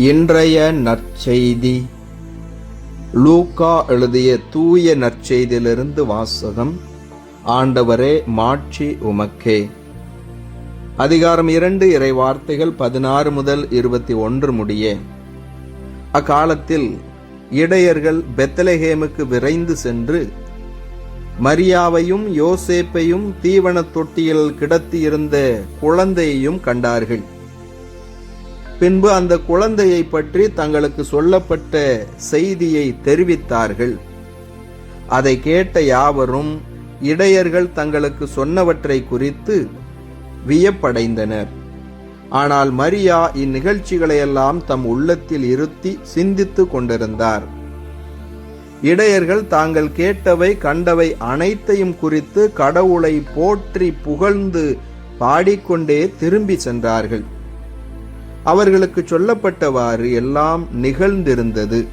இன்றைய நற்செய்தி. லூக்கா எழுதிய தூய நற்செய்தியிலிருந்து வாசகம் ஆண்டவரே மாட்சி உமக்கே. அதிகாரம் இரண்டு இறை வார்த்தைகள் பதினாறு முதல் இருபத்தி ஒன்று முடிய. அக்காலத்தில் இடையர்கள் பெத்தலஹேமுக்கு விரைந்து சென்று மரியாவையும் யோசேப்பையும் தீவனத் தொட்டியில் கிடத்தியிருந்த குழந்தையையும் கண்டார்கள். பின்பு அந்த குழந்தையை பற்றி தங்களுக்கு சொல்லப்பட்ட செய்தியை தெரிவித்தார்கள். அதை கேட்ட யாவரும் இடையர்கள் தங்களுக்கு சொன்னவற்றை குறித்து வியப்படைந்தனர். ஆனால் மரியா இந்நிகழ்ச்சிகளையெல்லாம் தம் உள்ளத்தில் இருத்தி சிந்தித்துக் கொண்டிருந்தார். இடையர்கள் தாங்கள் கேட்டவை கண்டவை அனைத்தையும் குறித்து கடவுளை போற்றி புகழ்ந்து பாடிக்கொண்டே திரும்பி சென்றார்கள். அவர்களுக்கு சொல்லப்பட்டவாறு எல்லாம் நிகழ்ந்திருந்தது.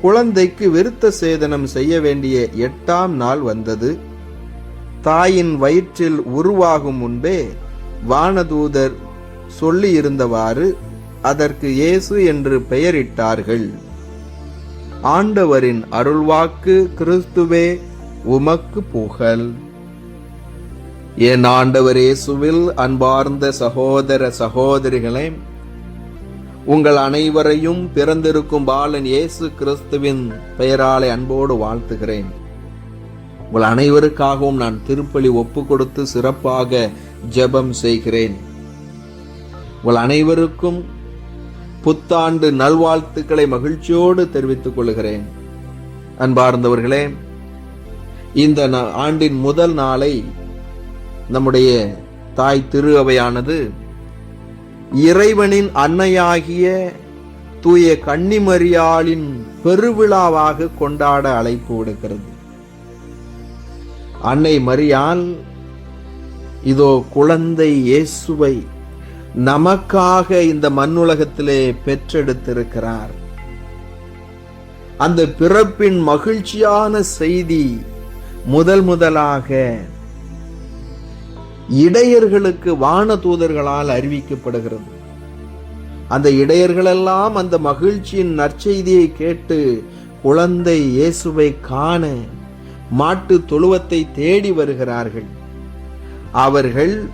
குழந்தைக்கு விருத்த சேதனம் செய்ய வேண்டிய எட்டாம் நாள் வந்தது. தாயின் வயிற்றில் உருவாகும் முன்பே வானதூதர் சொல்லியிருந்தவாறு அதற்கு இயேசு என்று பெயரிட்டார்கள். ஆண்டவரின் அருள்வாக்கு கிறிஸ்துவே உமக்கு புகழ். என் ஆண்டவர் இயேசுவில் அன்பார்ந்த சகோதர சகோதரிகளே உங்கள் அனைவரையும் பிறந்திருக்கும் பாலன் இயேசு கிறிஸ்துவின் பெயராலே அன்போடு வாழ்த்துகிறேன். உங்கள் அனைவருக்காகவும் நான் திருப்பலி ஒப்பு கொடுத்து சிறப்பாக ஜெபம் செய்கிறேன். உங்கள் அனைவருக்கும் புத்தாண்டு நல்வாழ்த்துக்களை மகிழ்ச்சியோடு தெரிவித்துக் கொள்கிறேன். அன்பார்ந்தவர்களே இந்த நா- ஆண்டின் முதல் நாளை நம்முடைய தாய் திரு அவையானது இறைவனின் அன்னையாகிய தூய கன்னிமரியாளின் பெருவிழாவாக கொண்டாட அழைப்பு விடுக்கிறது. அன்னை மரியால் இதோ குழந்தை இயேசுவை நமக்காக இந்த மண்ணுலகத்திலே பெற்றெடுத்திருக்கிறார். அந்த பிறப்பின் மகிழ்ச்சியான செய்தி முதல் முதலாக இடையர்களுக்கு வான தூதர்களால் அறிவிக்கப்படுகிறது. அந்த இடையர்களெல்லாம் அந்த மகிழ்ச்சியின் நற்செய்தியை கேட்டு குழந்தை இயேசுவை காண மாட்டு தொழுவத்தை தேடி வருகிறார்கள். அவர்கள்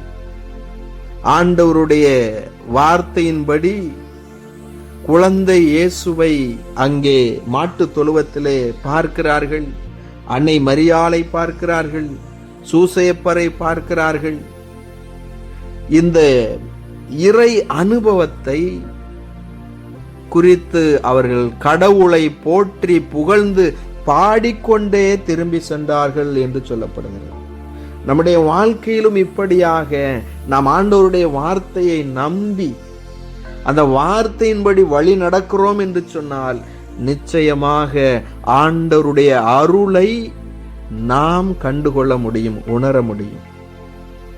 ஆண்டவருடைய வார்த்தையின்படி குழந்தை இயேசுவை அங்கே மாட்டு தொழுவத்திலே பார்க்கிறார்கள். அன்னை மரியாளை பார்க்கிறார்கள். சூசையப்பரை பார்க்கிறார்கள். இந்த இறை அனுபவத்தை குறித்து அவர்கள் கடவுளை போற்றி புகழ்ந்து பாடிக்கொண்டே திரும்பி சென்றார்கள் என்று சொல்லப்படுகிறது. நம்முடைய வாழ்க்கையிலும் இப்படியாக நாம் ஆண்டவருடைய வார்த்தையை நம்பி அந்த வார்த்தையின்படி வழி நடக்கிறோம் என்று சொன்னால் நிச்சயமாக ஆண்டவருடைய அருளை நாம் கண்டுகொள்ள முடியும் உணர முடியும்.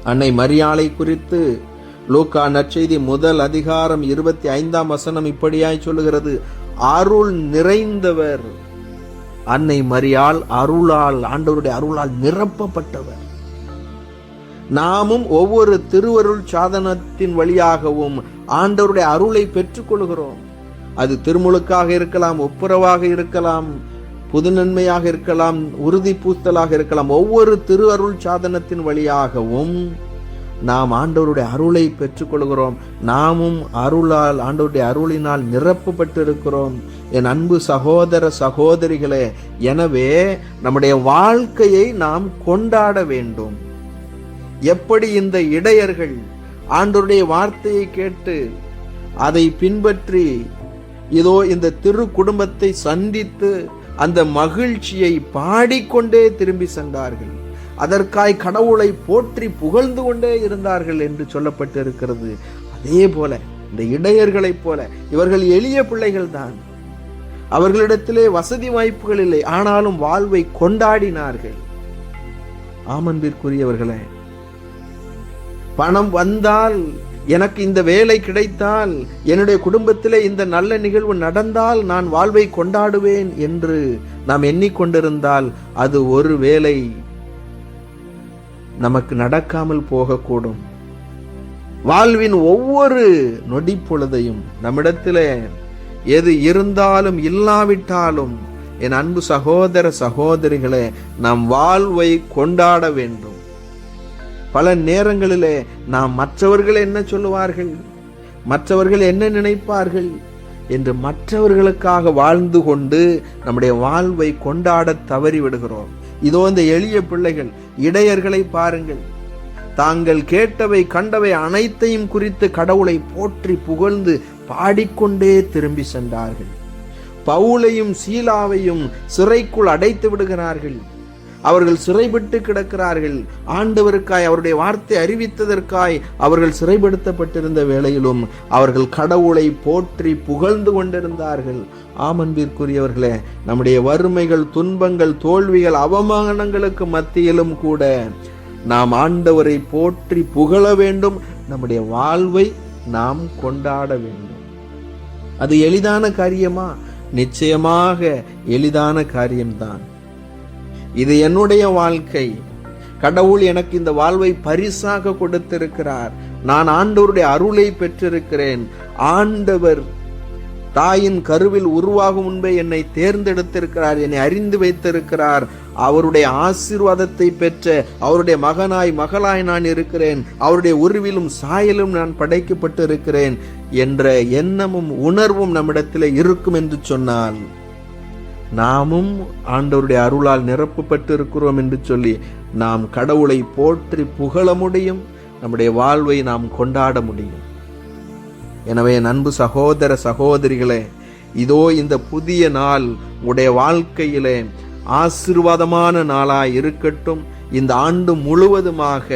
அன்னை மரியாளை குறித்து லூக்கா நற்செய்தி முதல் அதிகாரம் இருபத்தி ஐந்தாம் வசனம் இப்படியாய் சொல்லுகிறது. அருள் நிறைந்தவர். அன்னை மரியாள் அருளால் ஆண்டவருடைய அருளால் நிரப்பப்பட்டவர். நாமும் ஒவ்வொரு திருவருள் சாதனத்தின் வழியாகவும் ஆண்டவருடைய அருளை பெற்றுக்கொள்கிறோம். அது திருமுழுக்காக இருக்கலாம் ஒப்புரவாக இருக்கலாம். புது நன்மையாக இருக்கலாம் உறுதி பூத்தலாக இருக்கலாம். ஒவ்வொரு திரு அருள் சாதனத்தின் வழியாகவும் நாம் ஆண்டவருடைய அருளை பெற்றுக்கொள்கிறோம். நாமும் அருளால் ஆண்டவருடைய அருளினால் நிரப்பப்பட்டிருக்கிறோம். என் அன்பு சகோதர சகோதரிகளே எனவே நம்முடைய வாழ்க்கையை நாம் கொண்டாட வேண்டும். எப்படி இந்த இடையர்கள் ஆண்டவருடைய வார்த்தையை கேட்டு அதை பின்பற்றி இதோ இந்த திரு குடும்பத்தை சந்தித்து அந்த மகிழ்ச்சியை பாடிக்கொண்டே திரும்பி சென்றார்கள். அதற்காய் கடவுளை போற்றி புகழ்ந்து கொண்டே இருந்தார்கள் என்று சொல்லப்பட்டிருக்கிறது. அதே போல இந்த இடையர்களைப் போல இவர்கள் எளிய பிள்ளைகள் தான். அவர்களிடத்திலே வசதி வாய்ப்புகள் இல்லை ஆனாலும் வாழ்வை கொண்டாடினார்கள். ஆமன்பிற்குரியவர்களே பணம் வந்தால் எனக்கு இந்த வேலை கிடைத்தால் என்னுடைய குடும்பத்தில் இந்த நல்ல நிகழ்வு நடந்தால் நான் வாழ்வை கொண்டாடுவேன் என்று நாம் எண்ணிக்கொண்டிருந்தால் அது ஒரு வேலை நமக்கு நடக்காமல் போகக்கூடும். வாழ்வின் ஒவ்வொரு நொடி பொழுதையும் நம்மிடத்தில் எது இருந்தாலும் இல்லாவிட்டாலும் என் அன்பு சகோதர சகோதரிகளை நாம் வாழ்வை கொண்டாட வேண்டும். பல நேரங்களிலே நாம் மற்றவர்கள் என்ன சொல்லுவார்கள்? மற்றவர்கள் என்ன நினைப்பார்கள்? என்று மற்றவர்களுக்காக வாழ்ந்து கொண்டு நம்முடைய வாழ்வை கொண்டாட தவறி விடுகிறோம் இதோ இந்த எளிய பிள்ளைகள் இடையர்களை பாருங்கள். தாங்கள் கேட்டவை கண்டவை அனைத்தையும் குறித்து கடவுளை போற்றி புகழ்ந்து பாடிக்கொண்டே திரும்பி சென்றார்கள். பவுலையும் சீலாவையும் சிறைக்குள் அடைத்து விடுகிறார்கள். அவர்கள் சிறைப்பட்டு கிடக்கிறார்கள். ஆண்டவருக்காய் அவருடைய வார்த்தை அறிவித்ததற்காய் அவர்கள் சிறைப்படுத்தப்பட்டிருந்த வேளையிலும் அவர்கள் கடவுளை போற்றி புகழ்ந்து கொண்டிருந்தார்கள். ஆமன்பிற்குரியவர்களே நம்முடைய வறுமைகள் துன்பங்கள் தோல்விகள் அவமானங்களுக்கு மத்தியிலும் கூட நாம் ஆண்டவரை போற்றி புகழ வேண்டும். நம்முடைய வாழ்வை நாம் கொண்டாட வேண்டும். அது எளிதான காரியமா? நிச்சயமாக எளிதான காரியம்தான். இது என்னுடைய வாழ்க்கை. கடவுள் எனக்கு இந்த வாழ்வை பரிசாக கொடுத்திருக்கிறார். நான் ஆண்டவருடைய அருளை பெற்றிருக்கிறேன். ஆண்டவர் தாயின் கருவில் உருவாகும் முன்பே என்னை தேர்ந்தெடுத்திருக்கிறார் என்னை அறிந்து வைத்திருக்கிறார். அவருடைய ஆசீர்வாதத்தை பெற்ற அவருடைய மகனாய் மகளாய் நான் இருக்கிறேன். அவருடைய உருவிலும் சாயலும் நான் படைக்கப்பட்டிருக்கிறேன் என்ற எண்ணமும் உணர்வும் நம்மிடத்தில் இருக்கும் என்று சொன்னால் நாமும் ஆண்டவருடைய அருளால் நிரப்பப்பட்டு இருக்கிறோம் என்று சொல்லி நாம் கடவுளை போற்றி புகழ முடியும். நம்முடைய வாழ்வை நாம் கொண்டாட முடியும். எனவே நண்பு சகோதர சகோதரிகளே இதோ இந்த புதிய நாள் உடைய வாழ்க்கையிலே ஆசிர்வாதமான நாளாய் இருக்கட்டும். இந்த ஆண்டு முழுவதுமாக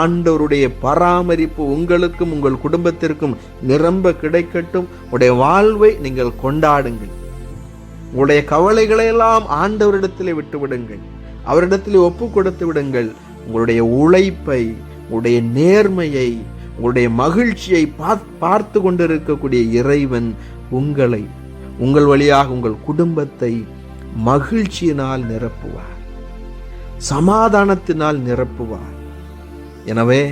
ஆண்டவருடைய பராமரிப்பு உங்களுக்கும் உங்கள் குடும்பத்திற்கும் நிரம்ப கிடைக்கட்டும். உடைய வாழ்வை நீங்கள் கொண்டாடுங்கள். உங்களுடைய கவலைகளை எல்லாம் ஆண்டவரிடத்திலே விட்டுவிடுங்கள். அவரிடத்திலே ஒப்பு கொடுத்து விடுங்கள். உங்களுடைய உழைப்பை உங்களுடைய நேர்மையை உங்களுடைய மகிழ்ச்சியை பார்த்து கொண்டிருக்கக்கூடிய இறைவன் உங்களை உங்கள் வழியாக உங்கள் குடும்பத்தை மகிழ்ச்சியினால் நிரப்புவார். சமாதானத்தினால் நிரப்புவார். எனவே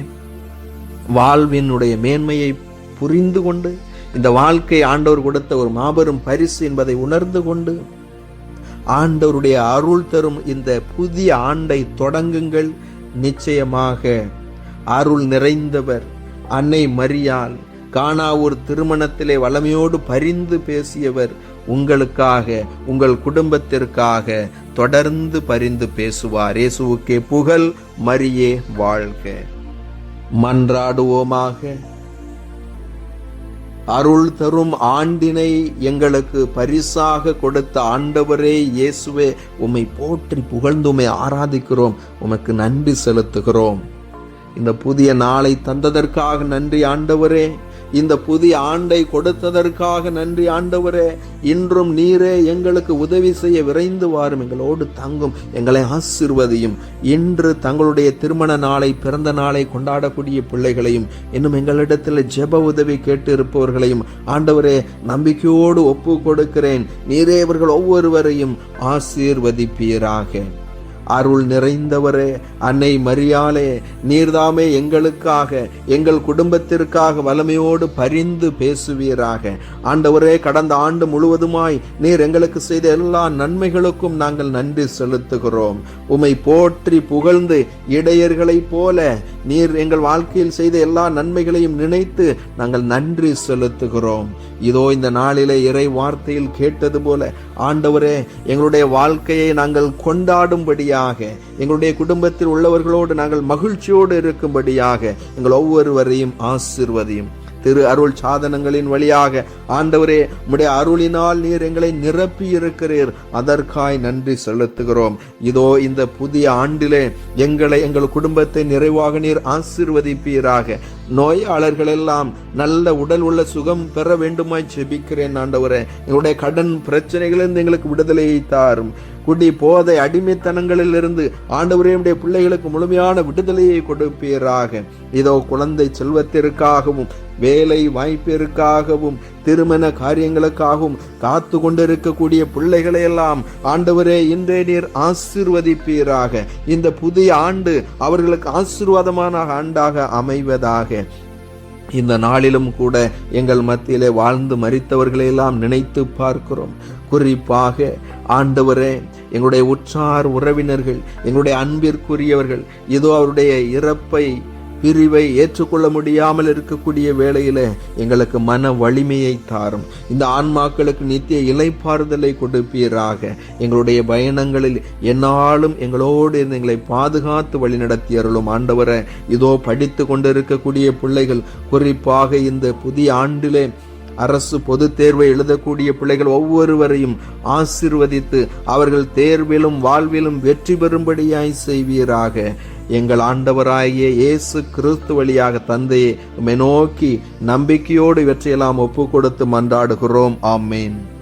வாழ்வினுடைய மேன்மையை புரிந்து கொண்டு இந்த வாழ்க்கை ஆண்டவர் கொடுத்த ஒரு மாபெரும் பரிசு என்பதை உணர்ந்து கொண்டு ஆண்டவருடைய அருள் தரும் இந்த புதிய ஆண்டை தொடங்குங்கள். நிச்சயமாக அருள் நிறைந்தவர் அன்னை மரியால் காணாவூர் திருமணத்திலே வளமையோடு பரிந்து பேசியவர் உங்களுக்காக உங்கள் குடும்பத்திற்காக தொடர்ந்து பரிந்து பேசுவார். இயேசுவுக்கே புகழ் மரியே வாழ்க. மன்றாடுவோமாக. அருள் தரும் ஆண்டினை எங்களுக்கு பரிசாக கொடுத்த ஆண்டவரே இயேசுவே உம்மை போற்றி புகழ்ந்து உம்மை ஆராதிக்கிறோம் உமக்கு நன்றி செலுத்துகிறோம். இந்த புதிய நாளை தந்ததற்காக நன்றி ஆண்டவரே. இந்த புதிய ஆண்டை கொடுத்ததற்காக நன்றி ஆண்டவரே. இன்றும் நீரே எங்களுக்கு உதவி செய்ய விரைந்து வாரும். எங்களோடு தங்கும் எங்களை ஆசிர்வதியும். இன்று தங்களுடைய திருமண நாளை பிறந்த நாளை கொண்டாடக்கூடிய பிள்ளைகளையும் இன்னும் எங்களிடத்தில் ஜெப உதவி கேட்டு இருப்பவர்களையும் ஆண்டவரே நம்பிக்கையோடு ஒப்பு கொடுக்கிறேன் நீரே இவர்கள் ஒவ்வொருவரையும் ஆசீர்வதிப்பீராக. அருள் நிறைந்தவரே அன்னை மரியாலே நீர்தாமே எங்களுக்காக எங்கள் குடும்பத்திற்காக வலமையோடு பரிந்து பேசுவீராக. ஆண்டவரே கடந்த ஆண்டு முழுவதுமாய் நீர் எங்களுக்கு செய்த எல்லா நன்மைகளுக்கும் நாங்கள் நன்றி செலுத்துகிறோம். உமை போற்றி புகழ்ந்து இடையர்களைப் போல நீர் எங்கள் வாழ்க்கையில் செய்த எல்லா நன்மைகளையும் நினைத்து நாங்கள் நன்றி செலுத்துகிறோம். இதோ இந்த நாளிலே இறை வார்த்தையில் கேட்டது போல ஆண்டவரே எங்களுடைய வாழ்க்கையை நாங்கள் கொண்டாடும்படியாக எங்களுடைய குடும்பத்தில் உள்ளவர்களோடு நாங்கள் மகிழ்ச்சியோடு இருக்கும்படியாக எங்கள் ஒவ்வொருவரையும் ஆசிர்வதையும். திரு அருள் சாதனங்களின் வழியாக ஆண்டவரே உம்முடைய அருளினால் நீர் எங்களை நிரப்பி இருக்கிறீர். அதற்காய் நன்றி செலுத்துகிறோம். இதோ இந்த புதிய ஆண்டிலே எங்களை எங்கள் குடும்பத்தை நிறைவாக நீர் ஆசிர்வதிப்பீராக. நோயாளர்கள் எல்லாம் நல்ல உடல் உள்ள சுகம் பெற வேண்டுமாய் செபிக்கிறேன் ஆண்டவரே. எங்களுடைய கடன் பிரச்சனைகளிலிருந்து எங்களுக்கு விடுதலையை தாரும். குடி போதை அடிமைத்தனங்களிலிருந்து இருந்து ஆண்டவரே பிள்ளைகளுக்கு முழுமையான விடுதலையை கொடுப்பீராக. இதோ குழந்தை செல்வத்திற்காகவும் வேலை வாய்ப்பிற்காகவும் திருமண காரியங்களுக்காகவும் காத்து கொண்டிருக்கக்கூடிய பிள்ளைகளை எல்லாம் ஆண்டவரே இன்றே நீர் ஆசிர்வதிப்பீராக. இந்த புதிய ஆண்டு அவர்களுக்கு ஆசீர்வாதமான ஆண்டாக அமைவதாக. இந்த நாளிலும் கூட எங்கள் மத்தியிலே வாழ்ந்து மறித்தவர்களையெல்லாம் நினைத்து பார்க்கிறோம். குறிப்பாக ஆண்டவரே எங்களுடைய உற்றார் உறவினர்கள் எங்களுடைய அன்பிற்குரியவர்கள் இதோ அவருடைய இறப்பை பிரிவை ஏற்றுக்கொள்ள முடியாமல் இருக்கக்கூடிய வேளையில் எங்களுக்கு மன வலிமையை தாரும். இந்த ஆன்மாக்களுக்கு நித்திய இலைப்பாறுதலை கொடுப்பீராக. எங்களுடைய பயணங்களில் என்னாலும் எங்களோடு இருந்து எங்களை பாதுகாத்து வழிநடத்தி அருளும் ஆண்டவரை இதோ படித்து கொண்டிருக்கக்கூடிய பிள்ளைகள் குறிப்பாக இந்த புதிய ஆண்டிலே அரசு பொது தேர்வை எழுதக்கூடிய பிள்ளைகள் ஒவ்வொருவரையும் ஆசிர்வதித்து அவர்கள் தேர்விலும் வாழ்விலும் வெற்றி பெறும்படியாய் செய்வீராக. எங்கள் ஆண்டவராகிய இயேசு கிறிஸ்து வழியாக தந்தையை உம்மை நோக்கி நம்பிக்கையோடு இவற்றையெல்லாம் ஒப்பு கொடுத்து மன்றாடுகிறோம். ஆமேன்.